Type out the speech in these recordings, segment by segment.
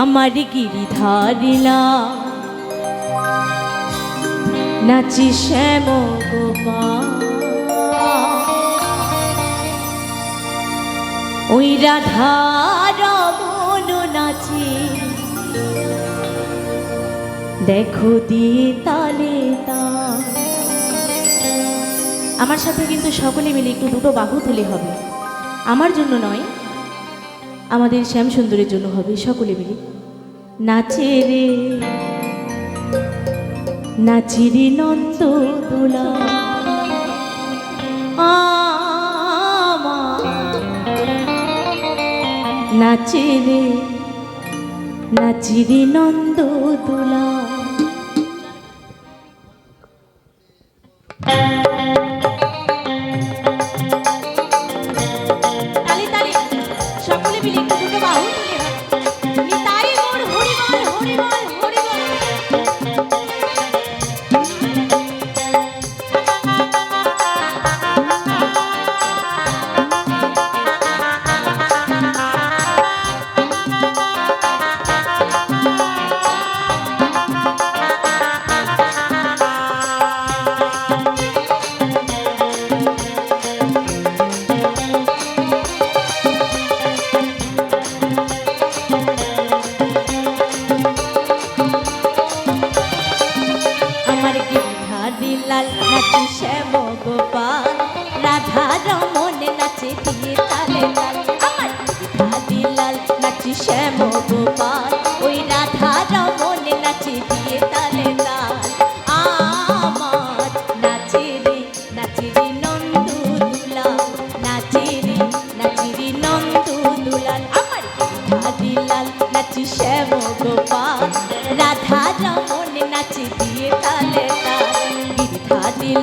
আমার গিরিধারিলা নাচি শ্যাম গোপাল ওই রাধা রমন নাচে দেখো দিয়ে তালে। তা আমার সাথে কিন্তু সকলে মিলে একটু দুটো বাহু তুলে হবে। আমার জন্য নয় আমাদের শ্যাম সুন্দরের জন্য হবে, সকলে মিলে। নাচে রে নাচিরি নন্দ দোলা নাচে রে নাচিরি নন্দ দোলা লাল নাচে শ্যাম গোপাল রাধা রমন নাচে দিয়ে তালে লাল আমার রাধি লাল নাচে শ্যাম গোপাল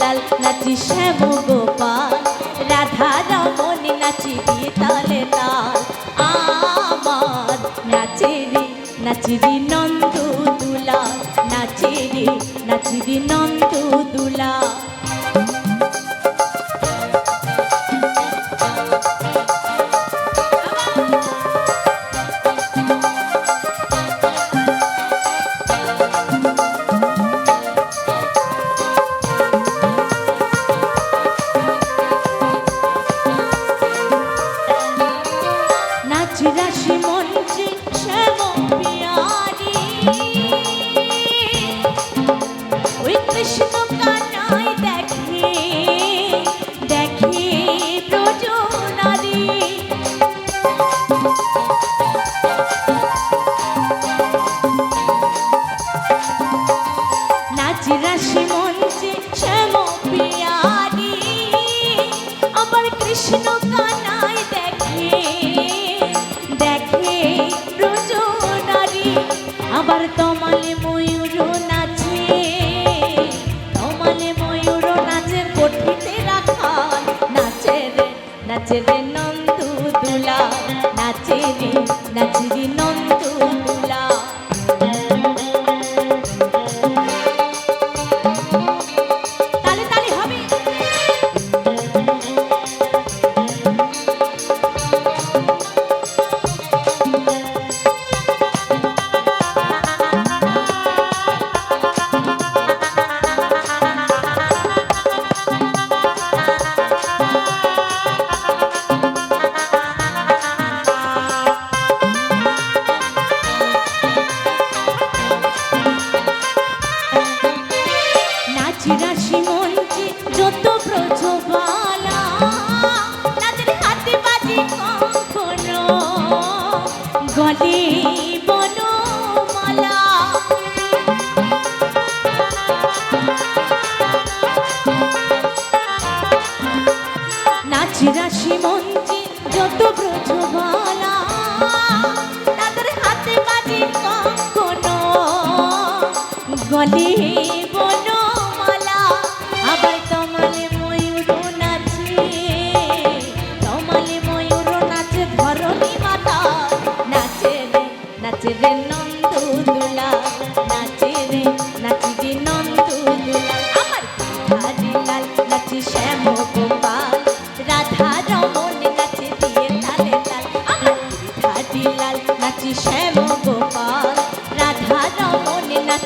লাল, নাচি শ্যাম গোপাল। রাধা রমন নাচি তালে তাল। আমার নাচে নাচিরি নাচি নন্দু দুলা নাচে নাচিরি নাচি নন্দু দুলা কৃষ্ণ কানায় গলে বনমালা। নাচি রাশি মঞ্চে যত ব্রজবালা তাদের হাতে বাজে কখন গলে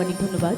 অনেক ধন্যবাদ।